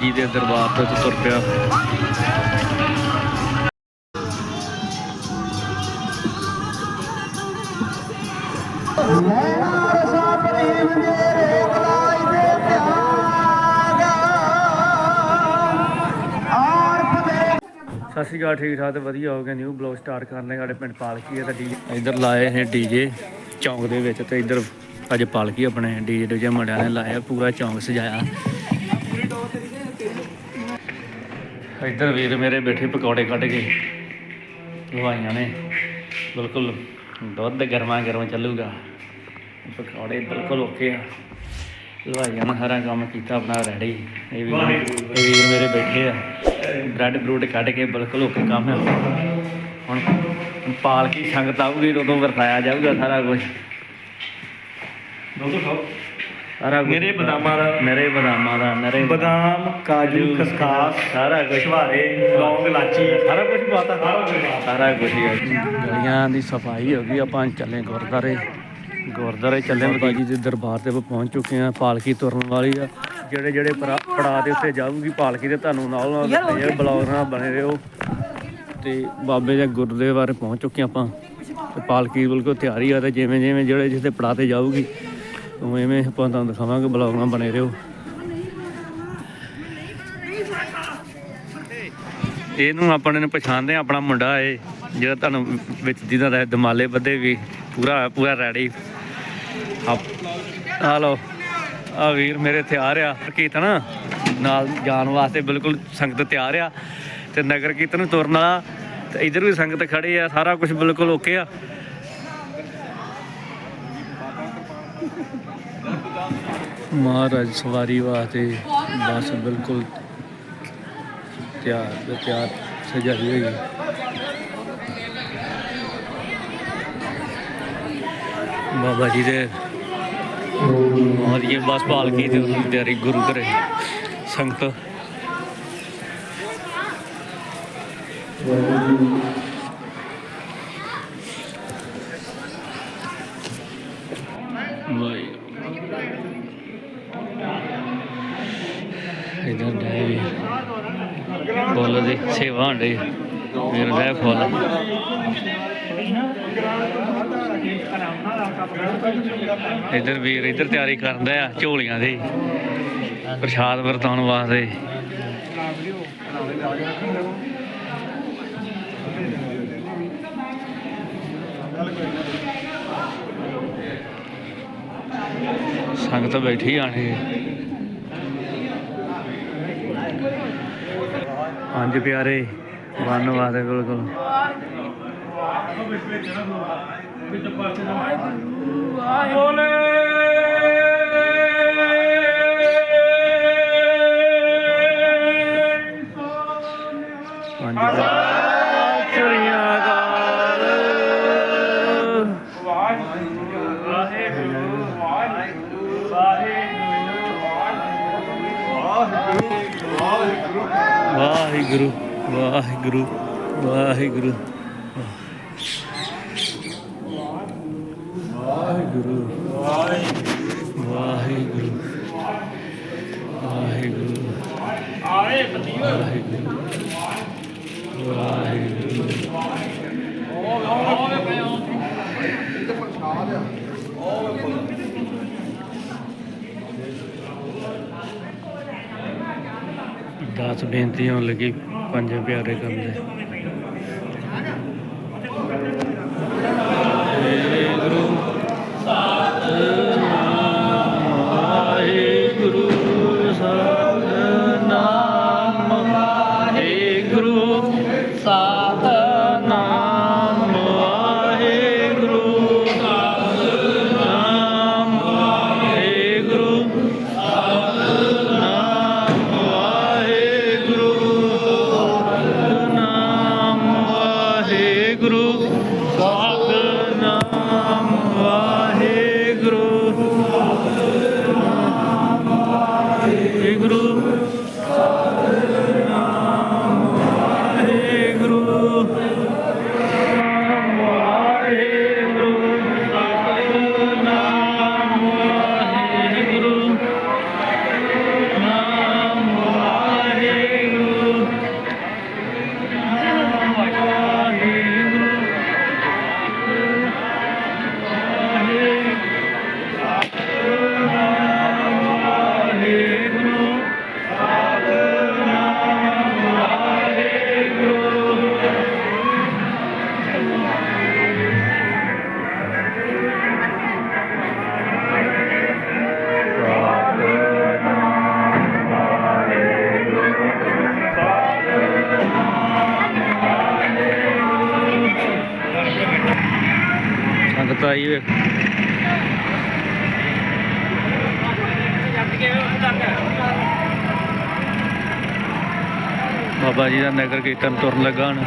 ਜੀ ਦੇ ਦਰਬਾਰ ਤੋਂ ਤੁਰ ਪਿਆ। ਸਤਿ ਸ਼੍ਰੀ ਅਕਾਲ, ਠੀਕ ਠਾਕ ਤੇ ਵਧੀਆ ਹੋ ਗਿਆ ਨਿਊ ਬਲੌਗ ਸਟਾਰਟ ਕਰਨੇ ਸਾਡੇ ਪਿੰਡ ਪਾਲਕੀ ਹੈ ਤੇ ਡੀ ਇੱਧਰ ਲਾਏ ਨੇ ਡੀਜੇ ਚੌਂਕ ਦੇ ਵਿੱਚ ਤੇ ਇੱਧਰ ਅੱਜ ਪਾਲਕੀ ਆਪਣੇ ਡੀਜੇ ਡੀਜੇ ਮੁੰਡਿਆਂ ਨੇ ਲਾਇਆ, ਪੂਰਾ ਚੌਂਕ ਸਜਾਇਆ। ਇੱਧਰ ਵੀਰ ਮੇਰੇ ਬੈਠੇ ਪਕੌੜੇ ਕੱਢ ਕੇ। ਲਵਾਈਆਂ ਨੇ। ਬਿਲਕੁਲ ਦੁੱਧ ਗਰਮਾ ਗਰਮ ਚੱਲੂਗਾ। ਪਕੌੜੇ ਬਿਲਕੁਲ ਓਕੇ ਆ। ਲਵਾਈਆਂ ਨੇ ਸਾਰਾ ਕੰਮ ਕੀਤਾ ਆਪਣਾ ਰੈਡੀ। ਇਹ ਵੀ ਵੀਰ ਮੇਰੇ ਬੈਠੇ ਆ। ਬ੍ਰੈਡ ਬਰੂਡ ਕੱਢ ਕੇ ਬਿਲਕੁਲ ਓਕੇ ਕੰਮ ਆ। ਹੁਣ ਪਾਲਕੀ ਸੰਗਤ ਆਊਗੀ, ਉਦੋਂ ਵਰਤਾਇਆ ਜਾਊਗਾ ਸਾਰਾ ਕੁਝ ਸਾਰਾ ਕੁਛ। ਮੇਰੇ ਬਦਾਮਾਂ ਦਾ- ਮੇਰੇ ਬਦਾਮਾਂ ਦਾ ਮੇਰੇ ਬਦਾਮ ਕਾਜੂ ਖਸਖਾਸ ਸਾਰਾ ਕੁਝ ਛੁਹਾਰੇ ਲੌਂਗ ਇਲਾਚੀ ਸਾਰਾ ਕੁਝ ਪਾਤਾ। ਸਾਰਾ ਕੁਝ। ਸਾਰਾ ਕੁਝ ਹੀ ਹੈ ਗਲੀਆਂ ਦੀ ਸਫ਼ਾਈ ਹੋ ਗਈ ਆਪਾਂ ਚੱਲੇ ਗੁਰਦਾਰੇ ਗੁਰਦਾਰੇ ਚੱਲੇ ਬਾਬਾ ਜੀ ਦੇ ਦਰਬਾਰ ਤੇ ਆਪਾਂ ਪਹੁੰਚ ਚੁੱਕੇ ਆ ਪਾਲਕੀ ਤੁਰਨ ਵਾਲੀ ਆ। ਜਿਹੜੇ ਜਿਹੜੇ ਪੜਾ- ਪੜਾਅ ਦੇ ਉੱਤੇ ਜਾਊਗੀ ਪਾਲਕੀ ਤੇ ਤੁਹਾਨੂੰ ਨਾਲ ਨਾਲ ਇਹ ਬਲੌਗ ਨਾਲ ਬਣੇ ਰਹੋ। ਤੇ ਬਾਬੇ ਦੇ ਗੁਰਦੇ ਬਾਰੇ ਪਹੁੰਚ ਚੁੱਕੇ ਆਪਾਂ। ਤੇ ਪਾਲਕੀ ਬਿਲਕੁਲ ਤਿਆਰੀ ਆ ਤੇ ਜਿਵੇਂ ਜਿਵੇਂ ਜਿਹੜੇ ਜਿੱਥੇ ਪੜਾਅ ਤੇ ਜਾਊਗੀ ਉਵੇਂ ਉਵੇਂ ਆਪਾਂ ਤੁਹਾਨੂੰ ਦਿਖਾਵਾਂਗੇ ਬਲੌਗ ਨਾਲ ਬਣੇ ਰਹੋ। ਇਹਨੂੰ ਆਪਣੇ ਨੂੰ ਪਛਾਣਦੇ ਆ ਆਪਣਾ ਮੁੰਡਾ ਏ, ਜਿਹੜਾ ਤੁਹਾਨੂੰ ਵਿੱਚ ਜਿਹਦਾ ਦਾ ਬੱਦੇ ਵੀ, ਪੂਰਾ ਪੂਰਾ ਰੈਡੀ ਆ ਲੋ ਆ ਵੀਰ ਮੇਰੇ ਤਿਆਰ ਆ। ਕੀਰਤਨ ਨਾਲ ਜਾਣ ਵਾਸਤੇ ਬਿਲਕੁਲ ਸੰਗਤ ਤਿਆਰ ਆ। ਤੇ ਨਗਰ ਕੀਰਤਨ ਤੁਰਨ ਵਾਲਾ, ਤੇ ਇਧਰ ਵੀ ਸੰਗਤ ਖੜੀ ਆ, ਸਾਰਾ ਕੁਝ ਬਿਲਕੁਲ ਓਕੇ ਆ। ਮਹਾਰਾਜ ਸਵਾਰੀ ਵਾਸਤੇ ਬਸ ਬਿਲਕੁਲ ਤਿਆਰ ਤੇ ਤਿਆਰ ਸਜਾਈ ਹੋਈ ਹੈ। ਬਾਬਾ ਜੀ ਦੇ ਔਰ ਇਹ ਬਸ ਪਾਲਕੀ ਦੀ ਉਹਦੀ ਤਿਆਰੀ ਗੁਰੂ ਘਰੇ। ਸੰਗਤ। ਵਾਹਿਗੁਰੂ। ਇਧਰ ਦੇ ਫੁੱਲ ਦੀ ਸੇਵਾ ਹੁੰਦੀ ਵੀਰ ਲੈ ਫੁੱਲ। ਇਧਰ ਵੀਰ ਇਧਰ ਤਿਆਰੀ ਕਰਦਾ ਆ ਝੋਲੀਆਂ ਦੀ, ਪ੍ਰਸ਼ਾਦ ਵਰਤਾਉਣ ਵਾਸਤੇ। ਸੰਗਤ ਬੈਠੀ ਆਣੇ ਪੰਜ ਪਿਆਰੇ ਵਨ ਵਾਦੇ ਬਿਲਕੁਲ ਪੰਜ ਵਾਹਿਗੁਰੂ ਵਾਹਿਗੁਰੂ ਵਾਹਿਗੁਰੂ। ਵਾਹਿਗੁਰੂ ਵਾਹਿਗੁਰੂ ਵਾਹਿਗੁਰੂ। ਆਏ ਪਤੀ ਵਾਹਿਗੁਰੂ ਵਾਹਿਗੁਰੂ। ਦਾਸ ਬੇਨਤੀ ਹੋਣ ਲੱਗੀ ਪੰਜ ਪਿਆਰੇ ਕਰਦੇ ਵਾਹਿਗੁਰੂ ਬਾਬਾ ਜੀ ਦਾ ਨਗਰ ਕੀਰਤਨ ਤੁਰਨ ਲੱਗਾ ਹੁਣ।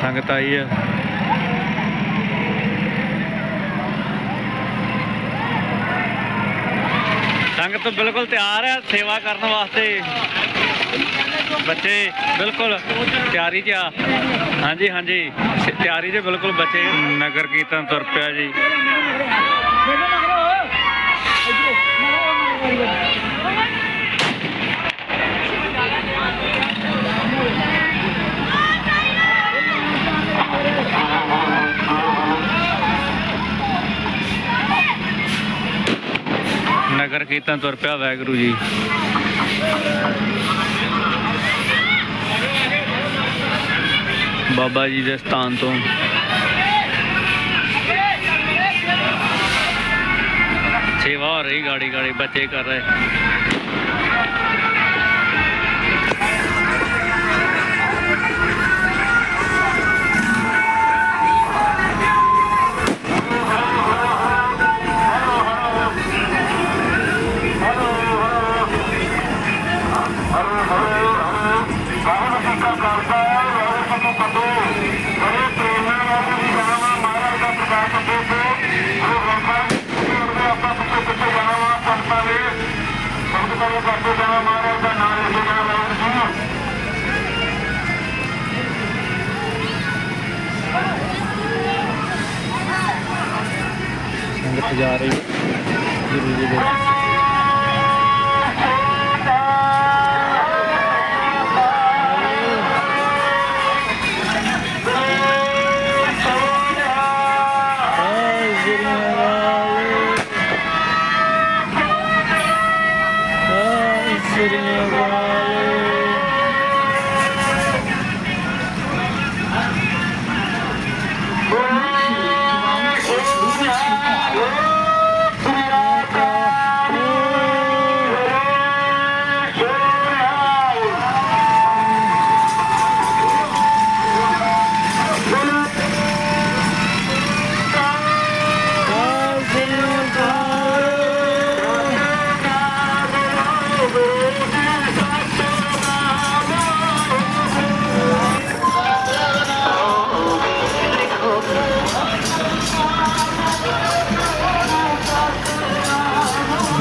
ਸੰਗਤ ਆਈ ਹੈ ਸੰਗਤ ਬਿਲਕੁਲ ਤਿਆਰ ਹੈ ਸੇਵਾ ਕਰਨ ਵਾਸਤੇ। ਬੱਚੇ ਬਿਲਕੁਲ ਤਿਆਰੀ 'ਚ ਆ। ਹਾਂਜੀ ਹਾਂਜੀ। ਤਿਆਰੀ 'ਚ ਬਿਲਕੁਲ ਬੱਚੇ ਨਗਰ ਕੀਰਤਨ ਤੁਰ ਪਿਆ ਜੀ। ਨਗਰ ਕੀਰਤਨ ਤੁਰ ਪਿਆ ਵਾਹਿਗੁਰੂ ਜੀ ਬਾਬਾ ਜੀ ਦੇ ਸਥਾਨ ਤੋਂ ਸੇਵਾ ਹੋ ਰਹੀ ਗਾੜੀ ਗਾੜੀ ਬੱਚੇ ਕਰ Isırmalı Isırmalı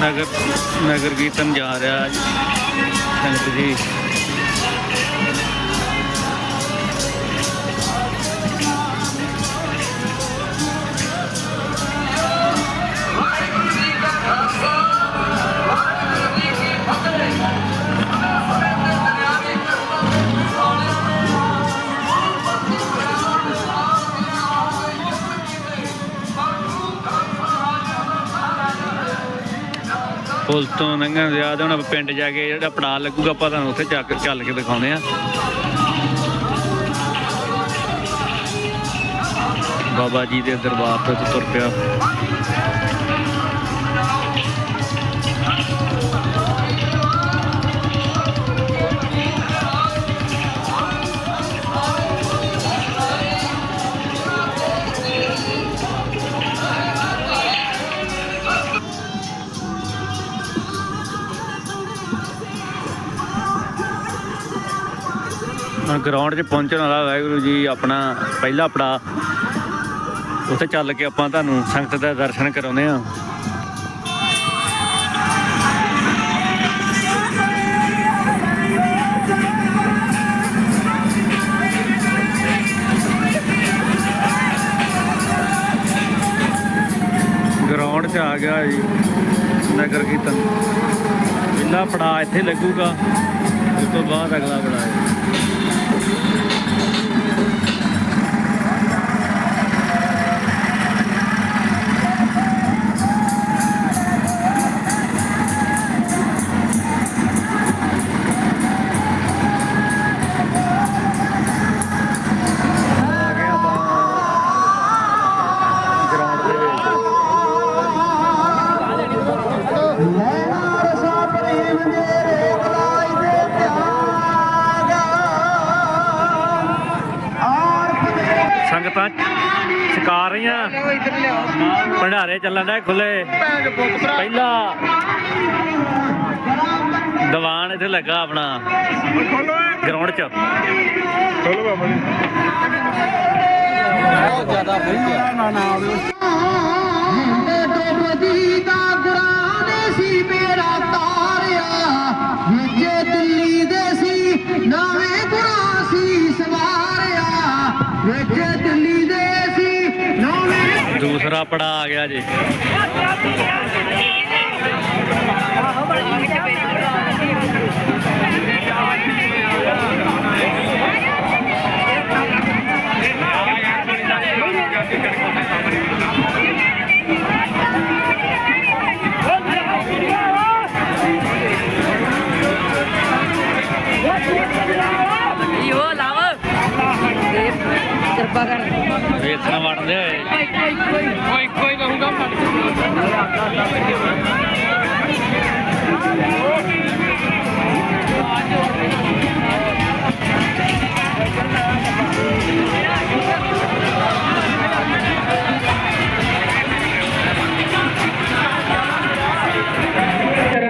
ਨਗਰ ਨਗਰ ਕੀਰਤਨ ਜਾ ਰਿਹਾ ਸੰਗਤ ਜੀ। ਪੁਲ ਤੋਂ ਲੰਘਣ ਦੇ ਹੁਣ ਪਿੰਡ ਜਾ ਕੇ ਜਿਹੜਾ ਪੜਾਅ ਲੱਗੂਗਾ, ਆਪਾਂ ਤੁਹਾਨੂੰ ਉੱਥੇ ਜਾ ਕੇ ਚੱਲ ਕੇ ਦਿਖਾਉਂਦੇ ਆ ਬਾਬਾ ਜੀ ਦੇ ਦਰਬਾਰ ਤੋਂ ਤੁਰ ਪਿਆ। ਹੁਣ ਗਰਾਊਂਡ 'ਚ ਪਹੁੰਚਣ ਵਾਲਾ ਵਾਹਿਗੁਰੂ ਜੀ ਆਪਣਾ ਪਹਿਲਾ ਪੜਾ ਉੱਥੇ ਚੱਲ ਕੇ ਆਪਾਂ ਤੁਹਾਨੂੰ ਸੰਗਤ ਦਾ ਦਰਸ਼ਨ ਕਰਾਉਂਦੇ ਆ ਗਰਾਊਂਡ 'ਚ ਆ ਗਿਆ ਜੀ, ਨਗਰ ਕੀਰਤਨ। ਪਹਿਲਾ ਪੜਾ ਇੱਥੇ ਲੱਗੂਗਾ, ਉਸ ਤੋਂ ਬਾਅਦ ਅਗਲਾ ਪੜਾ ਹੈ ਭੰਡਾਰੇ ਚੱਲਣ ਦਾ ਖੁੱਲੇ। ਪਹਿਲਾ ਦੀਵਾਨ ਇੱਥੇ ਲੱਗਾ ਆਪਣਾ ਗਰਾਊਂਡ 'ਚ। ਬਹੁਤ ਜ਼ਿਆਦਾ ਵਧੀਆ ਨਾ ਨਾ ਨਵੇਂ ਆ ਗਿਆ ਜੀ। ਇਹੋ ਕਿਰਪਾ ਕਰ ਵੇਸਣ ਵੜਦੇ ਹੋਏ। ਕੋਈ ਕੋਈ ਕਹੂੰਗਾ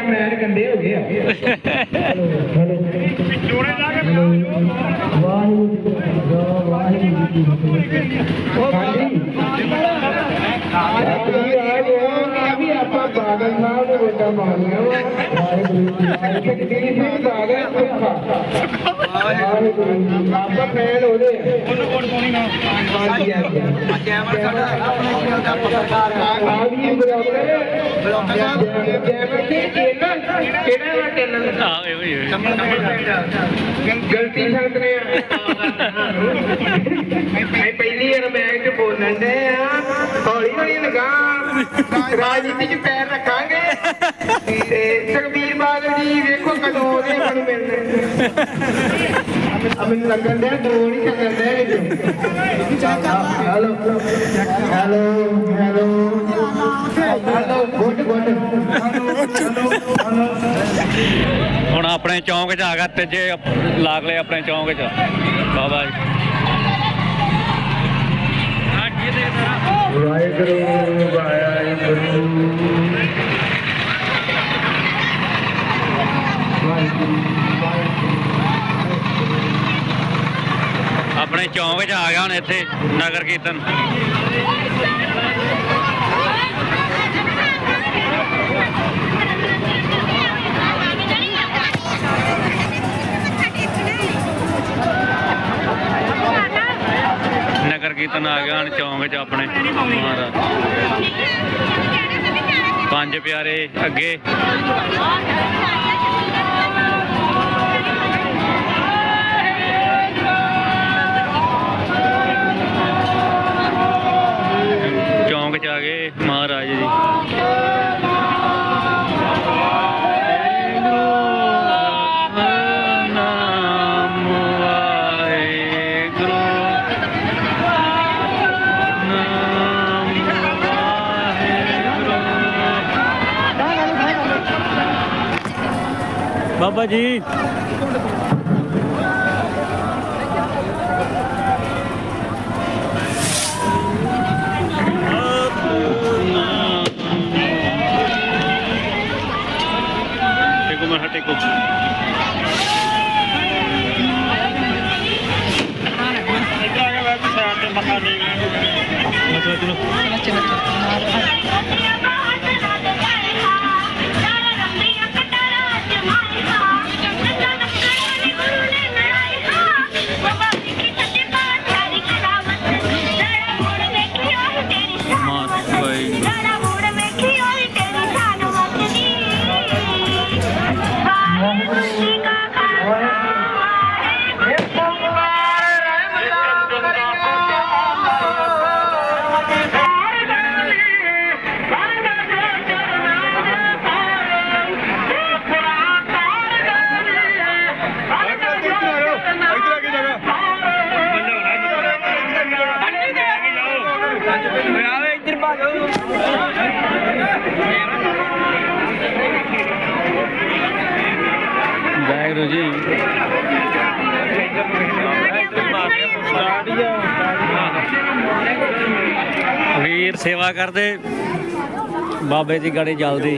ਮੈਨ ਗੰਦੇ ਹੋ ਗਏ ਜੋੜੇ ਜਾ ਕੇ ਵੀ ਆਪਾਂ ਬਾਦਲ ਸਾਹਿਬ ਨੂੰ ਵੱਡਾ ਮਾਰਿਆ ਵਾਹਿਗੁਰੂ ਜੀ ਕਿਹੜੀ ਸਿੰਘ ਬਾਦਲ ਵਾਹਿਗੁਰੂ ਜੀ ਆਪਾਂ ਫੈਨ ਉਹਦੇ ਉਹਨੂੰ ਕੋਣ ਕੋਣੀ ਨਾ। ਹਾਂਜੀ ਹਾਂਜੀ। ਜੈਮਰ ਸਾਡਾ ਆਪਣਾ ਦਾ ਪੱਤਰਕਾਰ ਆ ਵੀ ਬਲੌਗਰ ਕਿਹੜਾ ਵਾ ਆ। ਗਲਤੀ ਸੰਤ ਨੇ ਮੈਂ ਪਹਿਲੀ ਵਾਰ ਮੈਚ ਚ ਬੋਲਣ ਦੇ ਆ ਹੌਲੀ ਹੌਲੀ ਲਗਾ। ਰਾਜਨੀਤੀ ਚ ਪੈਰ ਰੱਖਾਂਗੇ। ਤੇ ਸੁਖਬੀਰ ਬਾਦਲ ਜੀ ਵੇਖੋ ਕਦੋਂ ਉਹਦੇ ਆਪਾਂ ਨੂੰ। ਮਿਲਣੇ ਆ ਮੈਨੂੰ ਲੱਗਣ ਡਿਆ ਦੋ ਨਹੀਂ ਚੱਲਣ ਡਿਆ hello hello hello. Hello good good. ਹੁਣ ਆਪਣੇ ਚੌਂਕ 'ਚ ਆ ਗਿਆ ਤੀਜੇ ਲਾਗ ਲਏ ਆਪਣੇ ਚੌਂਕ 'ਚ। ਬਾਬਾ ਜੀ। ਵਾਹਿਗੁਰੂ ਵਾਹਿਗੁਰੂ। ਆਪਣੇ ਚੌਂਕ ਵਿੱਚ ਆ ਗਿਆ ਹੁਣ ਇੱਥੇ ਨਗਰ ਕੀਰਤਨ। ਨਗਰ ਕੀਰਤਨ ਆ ਗਿਆ, ਹੁਣ ਚੌਂਕ 'ਚ ਆਪਣੇ। ਪੰਜ ਪਿਆਰੇ ਅੱਗੇ। ਚੌਂਕ 'ਚ ਆ ਗਏ। ਬਾਬਾ ਜੀ ਟੇਕੋ ਮੈਂ ਸੇਵਾ ਕਰਦੇ। ਬਾਬੇ ਦੀ ਗਾੜੀ ਜਲਦੀ।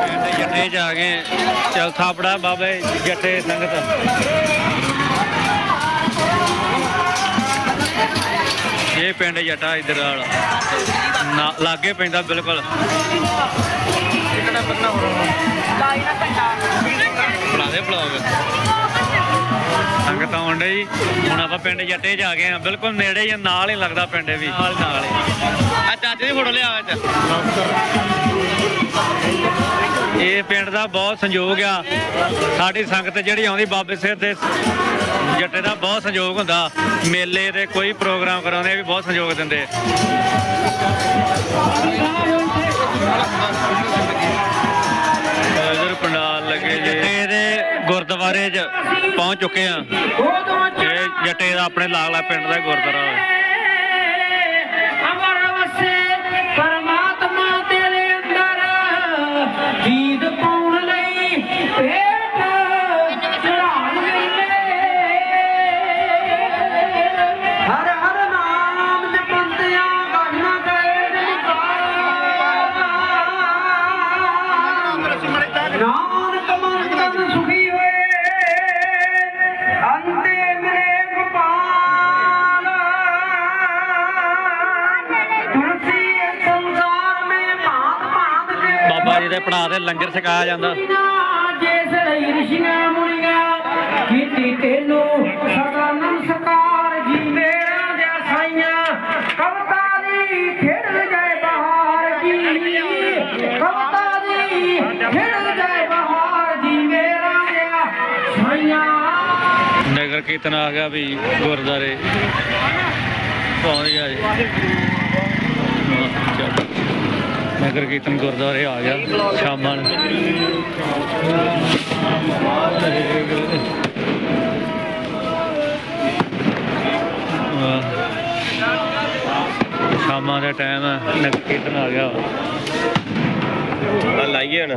ਪਿੰਡ ਜੱਟੇ ਜਾ ਗਏ ਚੌਥਾ ਪੜਾ ਬਾਬੇ ਜੱਟੇ ਸੰਗਤ। ਇਹ ਪਿੰਡ ਜੱਟਾ ਇਧਰ ਵਾਲਾ। ਲਾਗੇ ਪੈਂਦਾ ਬਿਲਕੁਲ। ਬਣਾ ਦੇ ਬਲੌਗ ਸੰਗਤ ਆਉਣ ਡਈ। ਹੁਣ ਆਪਾਂ ਪਿੰਡ ਜੱਟੇ ਜਾ ਗਏ ਆ ਬਿਲਕੁਲ ਨੇੜੇ ਹੀ ਆ, ਨਾਲ ਹੀ ਲੱਗਦਾ ਪਿੰਡ ਵੀ। ਨਾਲ ਨਾਲ ਆ ਚਾਚੇ ਦੀ ਫੋਟੋ ਲਿਆ ਵਿੱਚ। ਇਹ ਪਿੰਡ ਦਾ ਬਹੁਤ ਸੰਯੋਗ ਆ। ਸਾਡੀ ਸੰਗਤ ਜਿਹੜੀ ਆਉਂਦੀ ਬਾਬੇ ਸਿਰ ਦੇ ਜੱਟੇ ਦਾ ਬਹੁਤ ਸੰਯੋਗ ਹੁੰਦਾ। ਮੇਲੇ ਤੇ ਕੋਈ ਪ੍ਰੋਗਰਾਮ ਕਰਾਉਂਦੇ ਵੀ ਬਹੁਤ ਸੰਯੋਗ ਦਿੰਦੇ ਗੁਰਦੁਆਰੇ 'ਚ ਪਹੁੰਚ ਚੁੱਕੇ ਆ ਇਹ ਜੱਟੇ ਦਾ ਆਪਣੇ ਲਾਗਲਾ ਪਿੰਡ ਦਾ ਗੁਰਦੁਆਰਾ ਵਾ। ਲੰਗਰ ਛਕਾਇਆ ਜਾਂਦਾ। ਜਿਸ ਲਈ ਰਿਸ਼ੀਆਂ ਮੁਨੀਆਂ ਕੀਤੀ ਤੈਨੂੰ ਸਦਾ ਨਮਸਕਾਰ ਜੀ। ਮੇਰਾ ਦੇ ਸਾਈਆਂ ਕਵਤਾ ਦੀ ਖੇਡ ਜਾਏ ਬਹਾਰ ਜੀ। ਕਵਤਾ ਦੀ ਖੇਡ ਜਾਏ ਬਹਾਰ ਜੀ। ਮੇਰਾ ਦੇ ਸਾਈਆਂ। ਨਗਰ ਕੀਰਤਨ ਆ ਗਿਆ ਵੀ ਗੁਰਦਾਰੇ ਪਹੁੰਚ ਗਿਆ ਜੀ। ਨਗਰ ਕੀਰਤਨ ਗੁਰਦੁਆਰੇ ਆ ਗਿਆ ਸ਼ਾਮਾਂ ਨੂੰ। ਸ਼ਾਮਾਂ ਦਾ ਟਾਈਮ ਹੈ ਨਗਰ ਕੀਰਤਨ ਆ ਗਿਆ। ਆ ਲਾਈਏ ਹੁਣ।